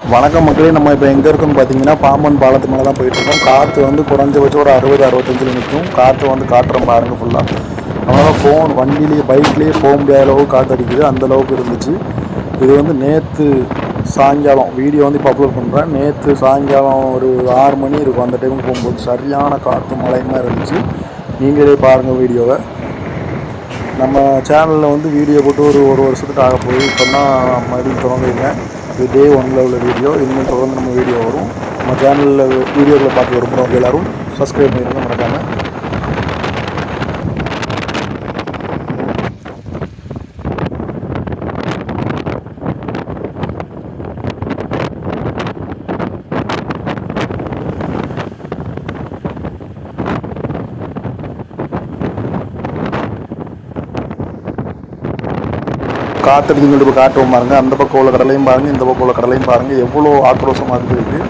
வணக்கம் மக்களே நம்ம இப்போ எங்கே இருக்கோம்னு பார்த்தீங்கன்னா பாம்பன் பாலத்து மேலே தான் போயிட்டு இருக்கோம். காற்று வந்து குறைஞ்சபட்சம் ஒரு அறுபது அறுபத்தஞ்சில் நிற்கும் காற்று வந்து காட்டுறோம் பாருங்க ஃபுல்லாக அதனால் ஃபோன் வண்டிலேயே பைக்லேயே போக முடியாத அளவுக்கு காற்று அடிக்குது. அந்த அளவுக்கு இருந்துச்சு. இது வந்து நேற்று சாயங்காலம் வீடியோ வந்து இப்போ அப்லோட் பண்ணுறேன் நேற்று சாயங்காலம் ஒரு ஆறு மணி இருக்கும். அந்த டைமுக்கு போகும்போது சரியான காற்று மழையுமா இருந்துச்சு. நீங்களே பாருங்கள் வீடியோவை நம்ம சேனலில் வந்து வீடியோ போட்டு ஒரு ஒரு வருஷத்துக்கு ஆக போகுது. இப்போ தான் மறுபடியும் தொடங்குறீங்க. இது டே ஒனில் உள்ள வீடியோ இனிமேல் தொடர்ந்து நம்ம வீடியோ வரும். நம்ம சேனலில் வீடியோக்களை பார்த்து விரும்புகிறவங்க எல்லாரும் சப்ஸ்கிரைப் பண்ணிடுங்க மறக்காமல் காத்தடிச்சு கொண்டு இப்போ காட்டுவோம் பாருங்கள் அந்த பக்கம் உள்ள கடலையும் பாருங்க இந்த பக்கம் உள்ள கடலையும் பாருங்கள் எவ்வளோ ஆக்ரோஷமாக இருக்குது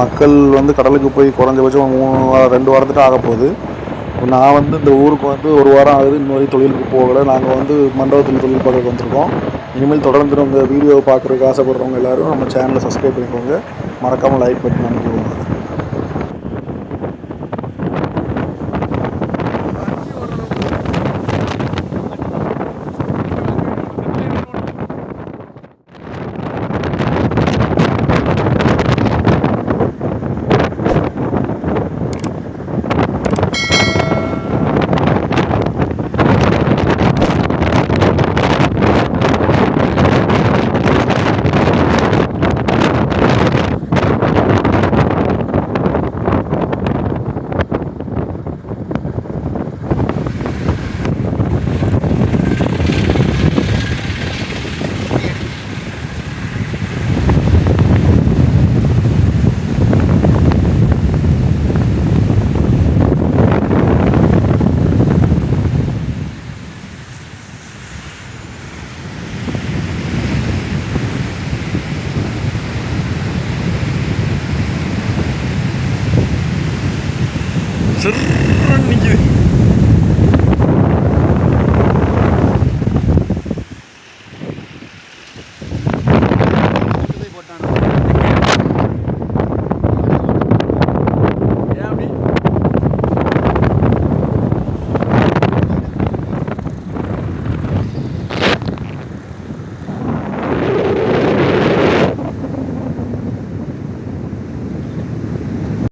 மக்கள் வந்து கடலுக்கு போய் குறைஞ்சபட்சம் மூணு வாரம் ரெண்டு வாரத்துக்கு ஆக போகுது. நான் வந்து இந்த ஊருக்கு வந்து ஒரு வாரம் ஆகுது. இன்னும் வரைக்கும் தொழிலுக்கு போகலை. நாங்கள் வந்து மண்டபத்தில் தொழில் பார்க்க வந்திருக்கோம். இனிமேல் தொடர்ந்து உங்கள் வீடியோவை பார்க்குறதுக்கு ஆசைப்படுறவங்க எல்லோரும் நம்ம சேனலை சப்ஸ்கிரைப் பண்ணிக்கோங்க. மறக்காமல் லைக் பண்ணி Sırrın gibi.